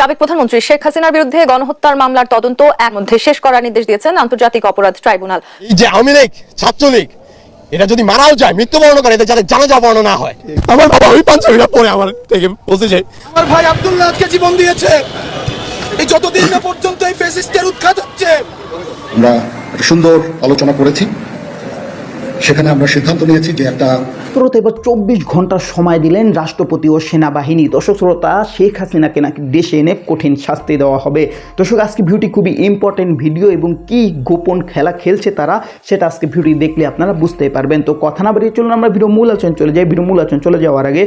সাবেক প্রধানমন্ত্রী শেখ হাসিনার বিরুদ্ধে গণহত্যার মামলার তদন্ত এক মধ্যে শেষ করার নির্দেশ দিয়েছেন আন্তর্জাতিক অপরাধ ট্রাইব্যুনাল। এই যে আওয়ামী লীগ ছাত্রলীগ এটা যদি মারাও যায় মৃত্যুবরণ করে এদের যাতে জানাজা বর্ণ না হয়। আমার বাবা ওই পাঞ্জাবিটা পরে আমার থেকে বসে যায় আমার ভাই আব্দুল্লাহ আজকে জীবন দিয়েছে। এই যতদিন না পর্যন্ত এই ফেসিস্টের উৎখাত হচ্ছে। আমরা সুন্দর আলোচনা করেছি। সেখানে আমরা সিদ্ধান্ত নিয়েছি যে একটা এবার চব্বিশ ঘণ্টা সময় দিলেন রাষ্ট্রপতি ও সেনাবাহিনী। দর্শক শ্রোতা, শেখ হাসিনাকে নাকি দেশে এনে কঠিন শাস্তি দেওয়া হবে। দর্শক, আজকে ভিডিওটি খুবই ইম্পর্টেন্ট ভিডিও এবং কি গোপন খেলা খেলছে তারা, সেটা আজকে ভিডিও দেখলে আপনারা বুঝতে পারবেন। তো কথা না বাড়িয়ে চলুন, আমরা ভিডিও মূল আলোচনা চলে যাই। ভিডিও মূল আলোচনা চলে যাওয়ার আগে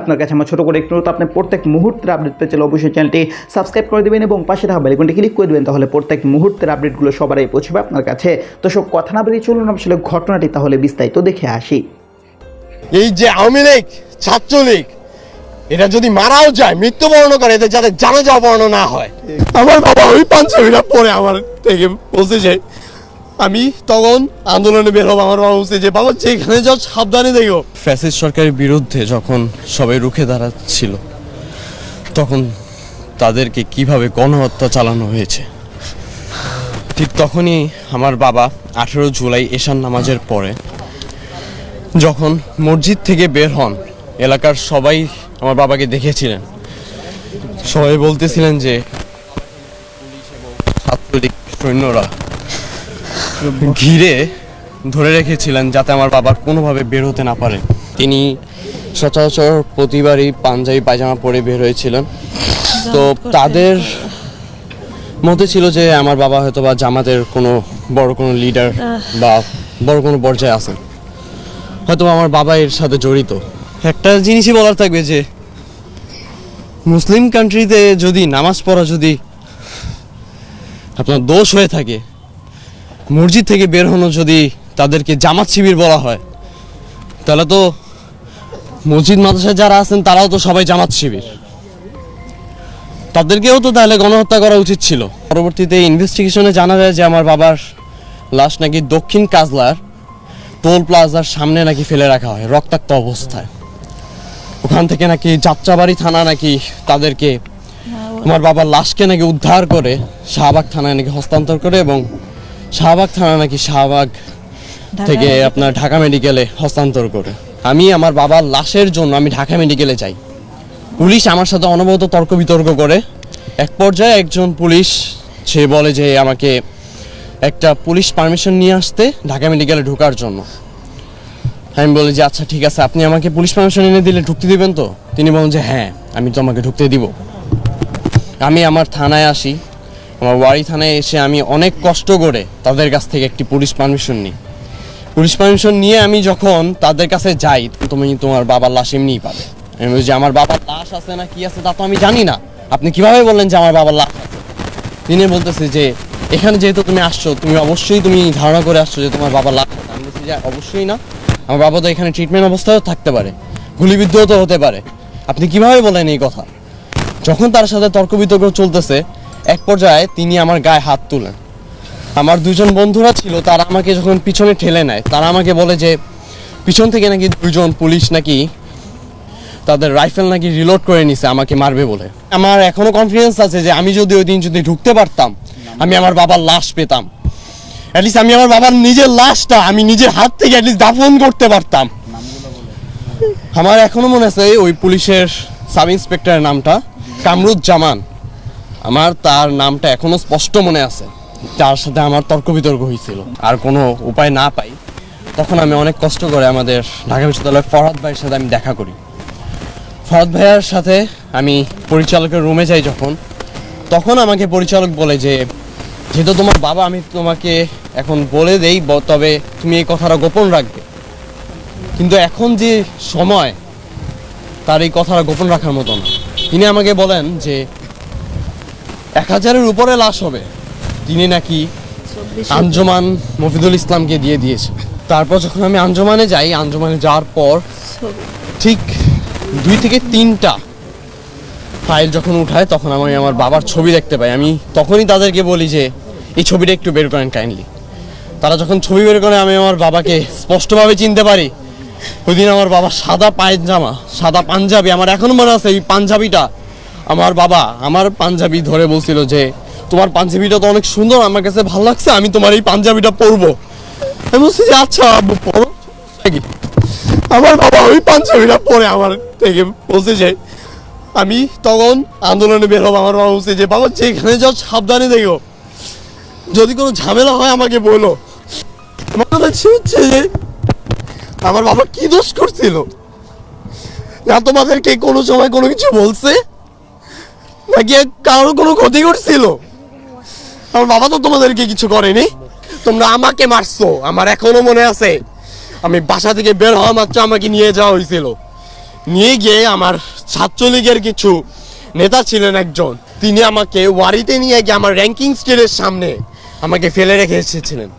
আপনার কাছে আমার ছোটো করে একটু আপনি প্রত্যেক মুহূর্তের আপডেট পেতে চাইলে অবশ্যই চ্যানেলটি সাবস্ক্রাইব করে দেবেন এবং পাশে থাকা বেলাইকনটি ক্লিক করে দেবেন, তাহলে প্রত্যেক মুহূর্তের আপডেটগুলো সবারই পৌঁছবে আপনার কাছে। তো সব কথা না বাড়িয়ে চলুন আসলে ঘটনাটি তাহলে বিস্তারিত দেখে আসি। এই যে আওয়ামী লীগ ছাত্রলীগ এটা যদি মারাও যায় মৃত্যুবরণ করে এদের যাতে জানাজা বর্ণ না হয়। আমার বাবা ওই পাঞ্জাবিটা পরে আমার থেকে বসে যায় আমি তখন আন্দোলনে বের হব। আমার বাবা বলছে যে বাবা যেখানে যাও সাবধানে দেখো। ফ্যাসিস্ট সরকারের বিরুদ্ধে যখন সবাই রুখে দাঁড়াচ্ছিল তখন তাদেরকে কীভাবে গণহত্যা চালানো হয়েছে? ঠিক তখনই আমার বাবা আঠেরো জুলাই এশান নামাজের পরে যখন মসজিদ থেকে বের হন, এলাকার সবাই আমার বাবাকে দেখেছিলেন। সবাই বলতেছিলেন যে, ছাত্রলীগ সৈন্যরা ঘিরে ধরে রেখেছিলেন যাতে আমার বাবা কোনোভাবে বের হতে না পারে। তিনি সচরাচর প্রতিবারই পাঞ্জাবি পায়জামা পরে বের হয়েছিলেন। তো তাদের মধ্যে ছিল যে, আমার বাবা হয়তো বা জামাতের কোনো বড় কোনো লিডার বা বড় কোনো পর্যায়ে আছেন। হয়তো আমার বাবা এর সাথে জড়িত। একটা জিনিসই বলার থাকবে যে, মুসলিম কান্ট্রিতে যদি নামাজ পড়া যদি আপনার দোষ হয়ে থাকে, মসজিদ থেকে বের হনো যদি তাদেরকে জামাত শিবির বলা হয়, তাহলে তো মসজিদ মাদ্রাসায় যারা আছেন তারাও তো সবাই জামাত শিবির। তাদেরকেও তো তাহলে গণহত্যা করা উচিত ছিল। পরবর্তীতে ইনভেস্টিগেশনে জানা যায় যে আমার বাবার লাশ নাকি দক্ষিণ কাজলার টোল প্লাজার সামনে নাকি ফেলে রাখা হয় রক্তাক্ত অবস্থায়। ওখান থেকে নাকি যাত্রাবাড়ি থানা নাকি তাদেরকে আমার বাবার লাশকে নাকি উদ্ধার করে শাহবাগ থানায় নাকি হস্তান্তর করে এবং শাহবাগ থানা নাকি শাহবাগ থেকে আপনার ঢাকা মেডিকেলে হস্তান্তর করে। আমি আমার বাবার লাশের জন্য আমি ঢাকা মেডিকেলে যাই। পুলিশ আমার সাথে অনবরত তর্ক বিতর্ক করে। এক পর্যায়ে একজন পুলিশ সে বলে যে আমাকে একটা পুলিশ পারমিশন নিয়ে আসতে ঢাকা মেডিকেলে ঢোকার জন্য। আমি বলি যে আচ্ছা ঠিক আছে, আপনি আমাকে পুলিশ পারমিশন এনে দিলে ঢুকতে দিবেন তো? তিনি বলেন যে হ্যাঁ আমি তো আমাকে ঢুকতে দিব। আমি আমার থানায় আসি। আমার ওয়ারি থানায় এসে আমি অনেক কষ্ট করে তাদের কাছ থেকে একটি পুলিশ পারমিশন নিই। পুলিশ পারমিশন নিয়ে আমি যখন তাদের কাছে যাই, তুমি তোমার বাবার লাশ এমনিই পাবে। আমি বলছি আমার বাবার লাশ আছে না, কি আছে তা তো আমি জানি না। আপনি কীভাবে বললেন যে, আমার বাবার লাশ আছে? তিনি বলতেছে যে এখানে যেহেতু তুমি আসছো, তুমি অবশ্যই তুমি ধারণা করে আসছো যে তোমার বাবা আছে। আমি বলছি যে অবশ্যই না। আমার বাবা তো এখানে ট্রিটমেন্ট অবস্থায়ও থাকতে পারে। গুলিবিদ্ধও তো হতে পারে। আপনি কীভাবে বলেন এই কথা? যখন তার সাথে তর্ক বিতর্ক চলতেছে, এক পর্যায়ে তিনি আমার গায়ে হাত তুলেন। আমার দুজন বন্ধুরা ছিল, তারা আমাকে যখন পিছনে ঠেলে নেয়, তারা আমাকে বলে যে, পিছন থেকে নাকি দুজন পুলিশ নাকি তাদের রাইফেল নাকি রিলোড করে নিছে, আমাকে মারবে বলে। আমার এখনও কনফিডেন্স আছে যে আমি যদি ওই দিন যদি ঢুকতে পারতাম আমি আমার বাবার লাশ পেতাম। অ্যাটলিস্ট আমি আমার বাবার নিজের লাশটা আমি নিজের হাত থেকে অ্যাটলিস্ট দাফন করতে পারতাম। আমার এখনও মনে আছে ওই পুলিশের সাব ইন্সপেক্টরের নামটা, কামরুজ্জামান। আমার তার নামটা এখনও স্পষ্ট মনে আছে। তার সাথে আমার তর্ক বিতর্ক হয়েছিল। আর কোনো উপায় না পাই, তখন আমি অনেক কষ্ট করে আমাদের ঢাকা বিশ্ববিদ্যালয়ের ফরহাদ ভাইয়ের সাথে আমি দেখা করি। ফরহাদ ভাইয়ার সাথে আমি পরিচালকের রুমে যাই যখন, তখন আমাকে পরিচালক বলে যে যেহেতু তোমার বাবা আমি তোমাকে এখন বলে দেই তবে তুমি এই কথাটা গোপন রাখবে। কিন্তু এখন যে সময় তার এই কথাটা গোপন রাখার মতো না। তিনি আমাকে বলেন যে এক হাজারের উপরে লাশ হবে। তিনি নাকি আঞ্জমান মফিদুল ইসলামকে দিয়ে দিয়েছে তারপর যখন আমি আঞ্জমানে যাই আঞ্জমানে যাওয়ার পর ঠিক দুই থেকে তিনটা ফাইল যখন উঠায়, তখন আমি আমার বাবার ছবি দেখতে পাই। আমি তখনই তাদেরকে বলি যে, এই ছবিটা একটু বের করেন কাইন্ডলি তারা যখন ছবি বের করে, আমি আমার বাবাকে স্পষ্টভাবে চিনতে পারি। ওই আমার বাবা সাদা পায়জামা, সাদা পাঞ্জাবি, আমার এখনও মনে আছে এই পাঞ্জাবিটা। আমার বাবা, আমার পাঞ্জাবি ধরে বলছিল যে, তোমার পাঞ্জাবিটা তো অনেক সুন্দর, আমার কাছে ভালো লাগছে, আমি তোমার এই পাঞ্জাবিটা পরবো। আমি বলছি যে আচ্ছা আমার বাবা ওই পাঞ্জাবিটা পরে আমার থেকে বলছে যে আমি তখন আন্দোলনে বের হব, আমার বাবা বলছে যে, বাবা, যেখানে যাও, সাবধানে দেখো। যদি কোনো ঝামেলা হয়, আমাকে বলো। আমার যে, আমার বাবা কি দোষ করছিল? না, তোমাদেরকে কোনো সময় কোনো কিছু বলছে? নাকি কারোর কোনো ক্ষতি করছিল? আমার বাবা তো তোমাদেরকে কিছু করেনি। তোমরা আমাকে মারছো। আমার এখনও মনে আছে, আমি বাসা থেকে বের হওয়া মাত্র আমাকে নিয়ে যাওয়া হয়েছিল। নিয়ে গিয়ে আমার ছাত্রলীগের কিছু নেতা ছিলেন একজন। তিনি আমাকে ওয়ারিতে নিয়ে গিয়ে আমার র্যাঙ্কিং স্কেলের সামনে আমাকে ফেলে রেখে এসেছিলেন।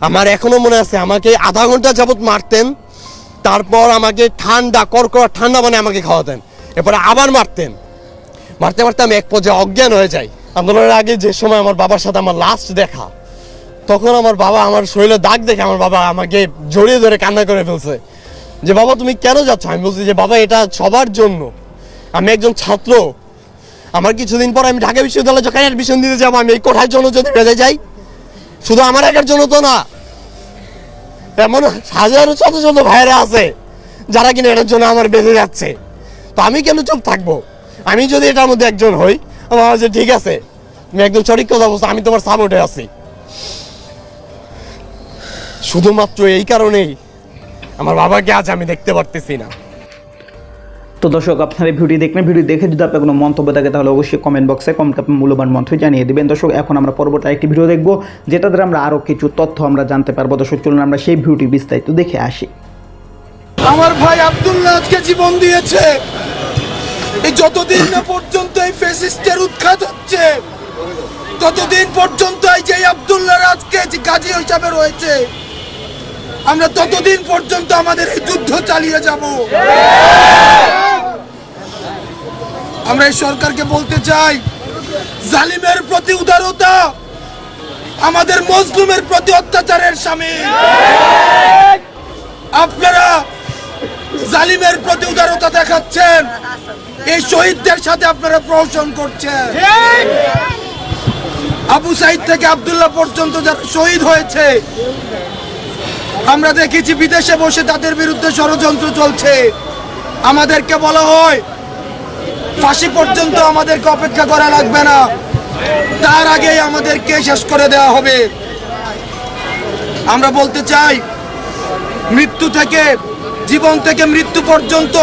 আমার এখনও মনে আছে, আমাকে আধা ঘণ্টা যাবৎ মারতেন, তারপর আমাকে ঠান্ডা করকরা ঠান্ডা মানে আমাকে খাওয়াতেন। এরপরে আবার মারতেন। মারতে মারতে আমি এক পর্যায়ে অজ্ঞান হয়ে যাই। আন্দোলনের আগে যে সময় আমার বাবার সাথে আমার লাস্ট দেখা, তখন আমার বাবা আমার শরীরে দাগ দেখে আমার বাবা আমাকে জড়িয়ে ধরে কান্না করে ফেলছে। যে, বাবা, তুমি কেন যাচ্ছ? আমি বলছি যে, বাবা, এটা সবার জন্য। আমি একজন ছাত্র। আমার কিছুদিন পর আমি ঢাকা বিশ্ববিদ্যালয়ে যখন অ্যাডমিশন দিতে যাব, আমি এই কোঠার জন্য যদি বেঁধে যাই। শুধু আমার একার জন্য তো না, এমন হাজারো শত শত ভাইরা আছে, যারা কিনা এটার জন্য আমার বেঁধে যাচ্ছে। তো আমি কেন চুপ থাকব? আমি যদি এটার মধ্যে একজন হই, আমার যে ঠিক আছে, তুমি একদম সঠিক কথা বলছো, আমি তোমার সাপোর্টে আছি। শুধুমাত্র এই কারণেই আমার বাবাকে আজ আমি দেখতে পারতেছি না। তো দর্শক আপনারা ভিডিও দেখবেন। ভিডিও দেখে যদি আপনার কোনো মন্তব্য থাকে তাহলে অবশ্যই কমেন্ট বক্সে কমেন্ট আপনার মূল্যবান মন্তব্য জানিয়ে দেবেন। দর্শক এখন আমরা পরবর্তী একটি ভিডিও দেখব যেটা দ্বারা আমরা আরও কিছু তথ্য আমরা জানতে পারব। দর্শক চলুন আমরা সেই ভিডিওটি বিস্তারিত দেখে আসি। আমার ভাই আব্দুল্লাহ আজকে জীবন দিয়েছে। এই যতদিন না পর্যন্ত এই ফেসিস্টের উৎখাত হচ্ছে ততদিন পর্যন্ত এই যে আব্দুল্লাহ আজকে যে গাজী হিসাবে রয়েছে আমরা ততদিন পর্যন্ত আমাদের এই যুদ্ধ চালিয়ে যাব। আমরা এই সরকারকে বলতে চাই, জালিমের প্রতি উদারতা, আমাদের মজলুমের প্রতি অত্যাচারের স্বামী। আপনারা জালিমের প্রতি উদারতা দেখাচ্ছেন, এই শহীদদের সাথে আপনারা প্রহসন করছেন। আবু সাইদ থেকে আব্দুল্লাহ পর্যন্ত যারা শহীদ হয়েছে আমরা দেখেছি বিদেশে বসে তাদের বিরুদ্ধে ষড়যন্ত্র চলছে। আমাদেরকে বলা হয়, ফাঁসি পর্যন্ত আমাদেরকে অপেক্ষা করা লাগবে না। তার আগেই আমাদেরকে শেষ করে দেওয়া হবে। আমরা বলতে চাই, মৃত্যু থেকে, জীবন থেকে মৃত্যু পর্যন্ত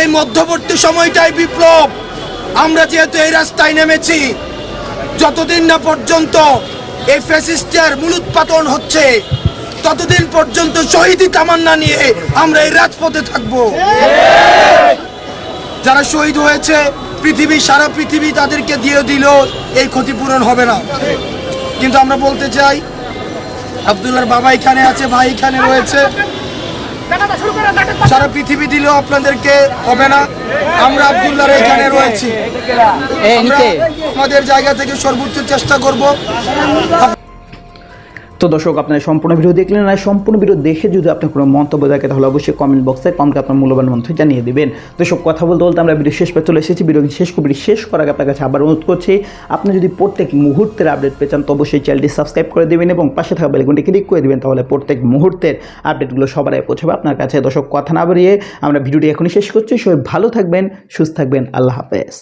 এই মধ্যবর্তী সময়টাই বিপ্লব। আমরা যেহেতু এই রাস্তায় নেমেছি, যতদিন না পর্যন্ত এই ফ্যাসিস্টের মূলোৎপাতন হচ্ছে ততদিন পর্যন্ত শহীদি তামান্না নিয়ে আমরা এই রাজপথে থাকব। যারা শহীদ হয়েছে পৃথিবী সারা পৃথিবী তাদেরকে দিয়ে দিল এই ক্ষতিপূরণ হবে না। কিন্তু আমরা বলতে চাই আব্দুল্লাহর বাবা এখানে আছে ভাই এখানে রয়েছে। সারা পৃথিবী দিলেও আপনাদেরকে হবে না। আমরা আব্দুল্লাহর এখানে রয়েছি। আমাদের জায়গা থেকে সর্বোচ্চ চেষ্টা করব। তো দর্শক, আপনারা সম্পূর্ণ ভিডিও দেখলেন আর সম্পূর্ণ ভিডিও দেখে যদি আপনার কোনো মন্তব্য থাকে, তাহলে অবশ্যই কমেন্ট বক্সে কমেন্টে আপনার মূল্যবান মন্তব্য জানিয়ে দেবেন। দর্শক, কথা বলতে বলতে আমরা ভিডিও শেষ পে চলে এসেছি। ভিডিও শেষ করে শেষ করার আগে আপনার কাছে আবার অনুরোধ করছি, আপনি যদি প্রত্যেক মুহূর্তের আপডেট পেয়ে চান, তো অবশ্যই চ্যানেলটি সাবস্ক্রাইব করে দেবেন এবং পাশে থাকা বেলগুনটি ক্লিক করে দেবেন, তাহলে প্রত্যেক মুহূর্তের আপডেটগুলো সবার আগে পৌঁছাবে আপনার কাছে। দর্শক, কথা না বাড়িয়ে আমরা ভিডিওটি এখনই শেষ করছি। সবাই ভালো থাকবেন, সুস্থ থাকবেন। আল্লাহ হাফেজ।